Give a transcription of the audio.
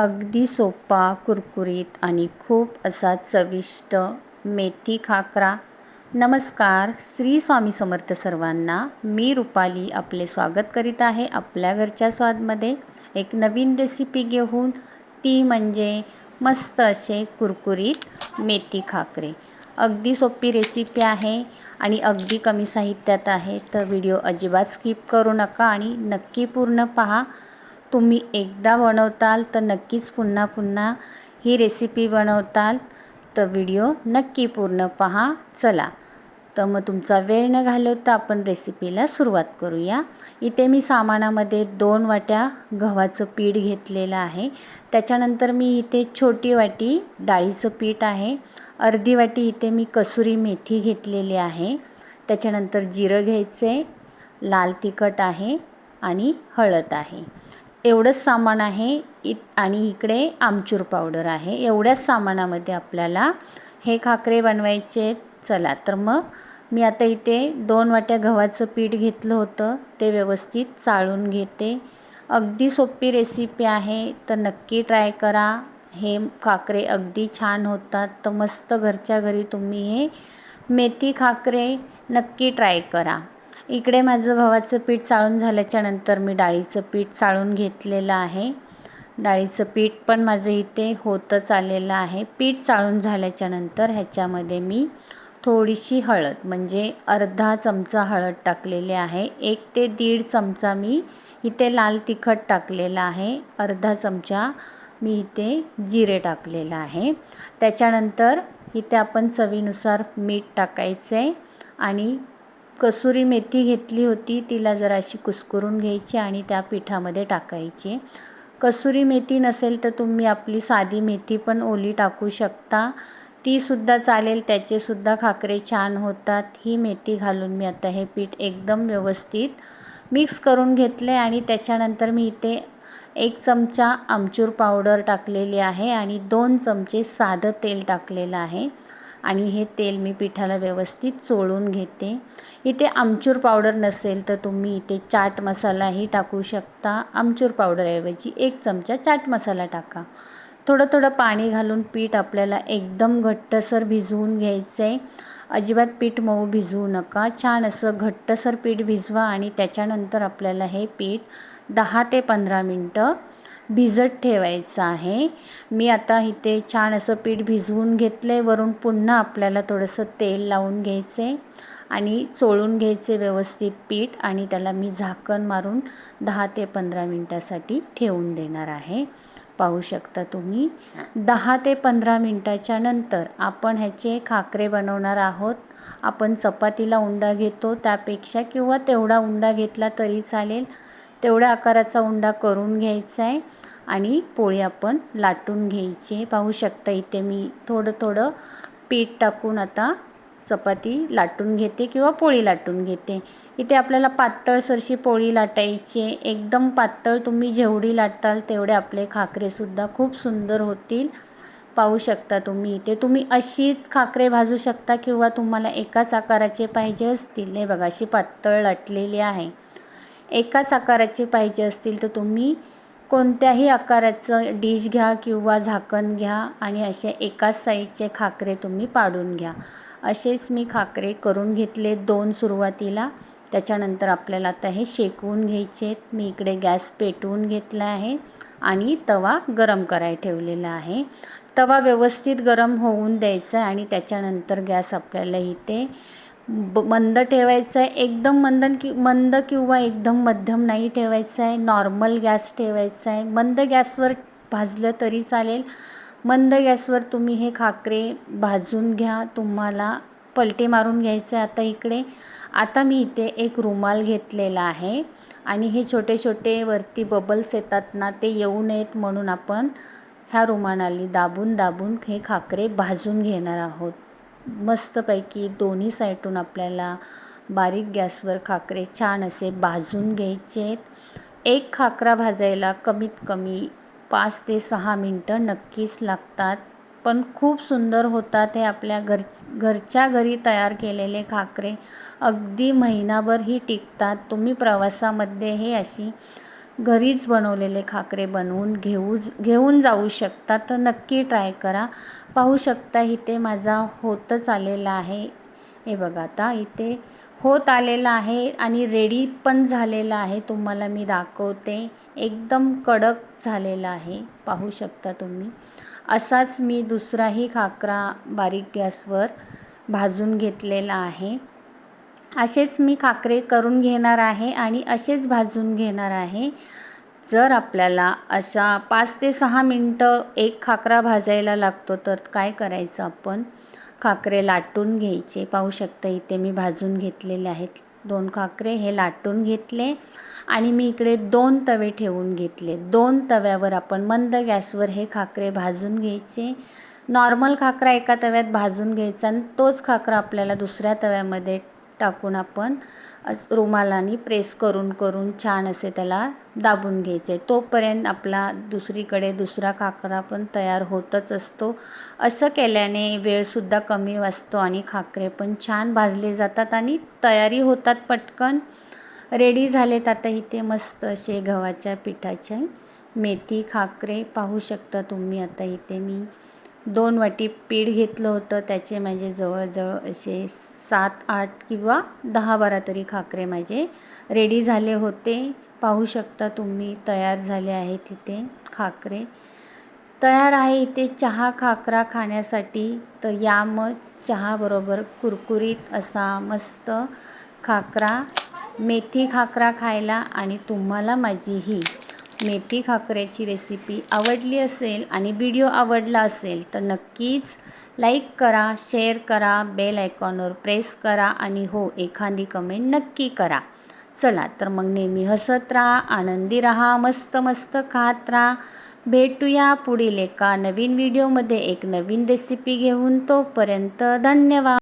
अगदी सोपा कुरकुरीत आणि खूप असा चविष्ट मेथी खाकरा. नमस्कार श्री स्वामी समर्थ सर्वांना. मी रुपाली आपले स्वागत करीत आहे आपल्या घरच्या स्वादमध्ये. एक नवीन रेसिपी घेऊन ती म्हणजे मस्त असे कुरकुरीत मेथी खाकरे. अगदी सोपी रेसिपी आहे आणि अगदी कमी साहित्यात आहे. तर व्हिडिओ अजिबात स्किप करू नका आणि नक्की पूर्ण पहा. तुम्ही एकदा बनवताल तर नक्कीच पुन्हा पुन्हा ही रेसिपी बनवताल. तर व्हिडिओ नक्की पूर्ण पहा. चला. तर मग तुमचा वेळ न घालवता आपण रेसिपीला सुरुवात करूया. इथे मी सामानामध्ये दोन वाट्या गव्हाचं पीठ घेतलेलं आहे. त्याच्यानंतर मी इथे छोटी वाटी डाळीचं पीठ आहे. अर्धी वाटी इथे मी कसुरी मेथी घेतलेली आहे. त्याच्यानंतर जिरं घ्यायचे लाल तिखट आहे आणि हळद आहे. एवढंच सामान आहे इ आणि इकडे आमचूर पावडर आहे. एवढ्याच सामानामध्ये आपल्याला हे खाकरे बनवायचे. चला तर मग मी आता इथे दोन वाट्या गव्हाचं पीठ घेतलं होतं. ते व्यवस्थित चाळून घेते. अगदी सोपी रेसिपी आहे तर नक्की ट्राय करा. हे खाकरे अगदी छान होतात. तर मस्त घरच्या घरी तुम्ही हे मेथी खाकरे नक्की ट्राय करा. इकडे माझं गव्हाचं पीठ चाळून झाल्याच्यानंतर मी डाळीचं पीठ चाळून घेतलेलं आहे. डाळीचं पीठ पण माझं इथे होतच आलेलं आहे. पीठ चाळून झाल्याच्यानंतर ह्याच्यामध्ये मी थोडीशी हळद म्हणजे अर्धा चमचा हळद टाकलेली आहे. एक ते दीड चमचा मी इथे लाल तिखट टाकलेला आहे. अर्धा चमचा मी इथे जिरे टाकलेलं आहे. त्याच्यानंतर इथे आपण चवीनुसार मीठ टाकायचं आहे आणि कसुरी मेथी घेतली होती तिला जराशी कुस्करून घ्यायची आणि त्या पिठामध्ये टाकायची. कसुरी मेथी नसेल तर तुम्ही आपली साधी मेथी पण ओली टाकू शकता. तीसुद्धा चालेल त्याचेसुद्धा खाकरे छान होतात. ही मेथी घालून मी आता हे पीठ एकदम व्यवस्थित मिक्स करून घेतले आणि त्याच्यानंतर मी इथे एक चमचा आमचूर पावडर टाकलेली आहे आणि दोन चमचे साधं तेल टाकलेलं आहे. आणि हे तेल मी पिठाला व्यवस्थित चोळून घेते. इथे आमचूर पावडर नसेल तर तुम्ही इथे चाट मसालाही टाकू शकता. आमचूर पावडरऐवजी एक चमचा चाट मसाला टाका. थोडं थोडं पाणी घालून पीठ आपल्याला एकदम घट्टसर भिजवून घ्यायचं आहे अजिबात पीठ मऊ भिजवू नका. छान असं घट्टसर पीठ भिजवा आणि त्याच्यानंतर आपल्याला हे पीठ दहा ते पंधरा मिनटं भिजत ठेवायचं आहे. मी आता इथे छान असं पीठ भिजवून घेतलं आहे वरून पुन्हा आपल्याला थोडंसं तेल लावून घ्यायचं आहे आणि चोळून घ्यायचे व्यवस्थित पीठ आणि त्याला मी झाकण मारून दहा ते पंधरा मिनटासाठी ठेवून देणार आहे. पाहू शकता तुम्ही. दहा ते पंधरा मिनटाच्या नंतर आपण ह्याचे खाकरे बनवणार आहोत. आपण चपातीला उंडा घेतो त्यापेक्षा किंवा तेवढा उंडा घेतला तरी चालेल. तेवढ्या आकाराचा उंडा करून घ्यायचा आहे आणि पोळी आपण लाटून घ्यायची पाहू शकता इथे मी थोडं थोडं पीठ टाकून आता चपाती लाटून घेते किंवा पोळी लाटून घेते. इथे आपल्याला पातळसरशी पोळी लाटायची एकदम पातळ तुम्ही जेवढी लाटाल तेवढे आपले खाकरेसुद्धा खूप सुंदर होतील. पाहू शकता तुम्ही इथे. तुम्ही अशीच खाकरे भाजू शकता किंवा तुम्हाला एकाच आकाराचे पाहिजे असतील. हे बघा अशी पातळ लाटलेली आहे. एकाच आकाराचे पाहिजे असतील तर तुम्ही कोणत्याही आकाराचं डिश घ्या किंवा झाकण घ्या आणि असे एकाच साईजचे खाकरे तुम्ही पाडून घ्या. असेच मी खाकरे करून घेतले दोन सुरुवातीला. त्याच्यानंतर आपल्याला आता हे शेकवून घ्यायचे मी इकडे गॅस पेटवून घेतला आहे आणि तवा गरम कराय ठेवलेला आहे. तवा व्यवस्थित गरम होऊन द्यायचा आणि त्याच्यानंतर गॅस आपल्याला इथे ब मंद ठेवायचं आहे एकदम मंद कि मंद किंवा एकदम मध्यम नाही ठेवायचं आहे नॉर्मल गॅस ठेवायचा आहे मंद गॅसवर भाजलं तरी चालेल. मंद गॅसवर तुम्ही हे खाकरे भाजून घ्या. तुम्हाला पलटे मारून घ्यायचे आता इकडे. आता मी इथे एक रुमाल घेतलेला आहे आणि हे छोटे छोटे वरती बबल्स येतात ना ते येऊ नयेत म्हणून आपण ह्या रुमानाली दाबून दाबून हे खाकरे भाजून घेणार आहोत. मस्तपैकी दोन्ही साईडून आपल्याला बारीक गॅसवर खाकरे छान असे भाजून घ्यायचे आहेत. एक खाकरा भाजायला कमीत कमी पाच ते सहा मिनटं नक्कीच लागतात. पण खूप सुंदर होतात हे आपल्या घर घरच्या घरी तयार केलेले खाकरे. अगदी महिनाभरही टिकतात. तुम्ही प्रवासामध्ये हे अशी घरीच बनवलेले खाकरे बनवून घेऊ घेऊन जाऊ शकता. तर नक्की ट्राय करा. पाहू शकता इथे माझा होतच आलेला आहे. हे बघा आता इथे होत आलेला आहे आणि रेडी पण झालेला आहे. तुम्हाला मी दाखवते. एकदम कडक झालेला आहे. पाहू शकता तुम्ही. असाच मी दुसराही खाकरा बारीक गॅसवर भाजून घेतलेला आहे. असेच मी खाकरे करून घेणार आहे आणि असेच भाजून घेणार आहे. जर आपल्याला अशा पाच ते सहा मिनटं एक खाकरा भाजायला लागतो तर काय करायचं आपण? खाकरे लाटून घ्यायचे. पाहू शकता इथे मी भाजून घेतलेले आहेत. दोन खाकरे हे लाटून घेतले आणि मी इकडे दोन तवे ठेवून घेतले. दोन तव्यावर आपण मंद गॅसवर हे खाकरे भाजून घ्यायचे. नॉर्मल खाकरा एका तव्यात भाजून घ्यायचा आणि तोच खाकरा आपल्याला दुसऱ्या तव्यामध्ये टाकून आपण रुमालाने प्रेस करून करून छान असे त्याला दाबून घ्यायचे. तोपर्यंत आपला दुसरीकडे दुसरा खाकरा पण तयार होतच असतो. असं केल्याने वेळसुद्धा कमी वाचतो आणि खाकरे पण छान भाजले जातात आणि तयारी होतात पटकन. रेडी झालेत आता इथे मस्त असे गव्हाच्या पिठाचे मेथी खाकरे पाहू शकता तुम्ही. आता इथे मी दोन वाटी पीठ घेतलं होतं. त्याचे माझे जवळजवळ असे सात आठ किंवा दहा बारा तरी खाकरे माझे रेडी झाले होते. पाहू शकता तुम्ही तयार झाले आहे तिथे खाकरे. तयार आहे इथे चहा खाकरा खाण्यासाठी. तर या मग चहाबरोबर कुरकुरीत असा मस्त खाकरा मेथी खाकरा खायला आणि तुम्हाला माझी ही मेथी खाकऱ्याची रेसिपी आवडली असेल आणि व्हिडिओ आवडला असेल तर नक्कीच लाईक करा शेअर करा बेल आयकॉनवर प्रेस करा आणि हो एखादी कमेंट नक्की करा. चला तर मग नेहमी हसत राहा आनंदी राहा मस्त मस्त खात राहा. भेटूया पुढील एका नवीन व्हिडिओमध्ये एक नवीन रेसिपी घेऊन तोपर्यंत धन्यवाद.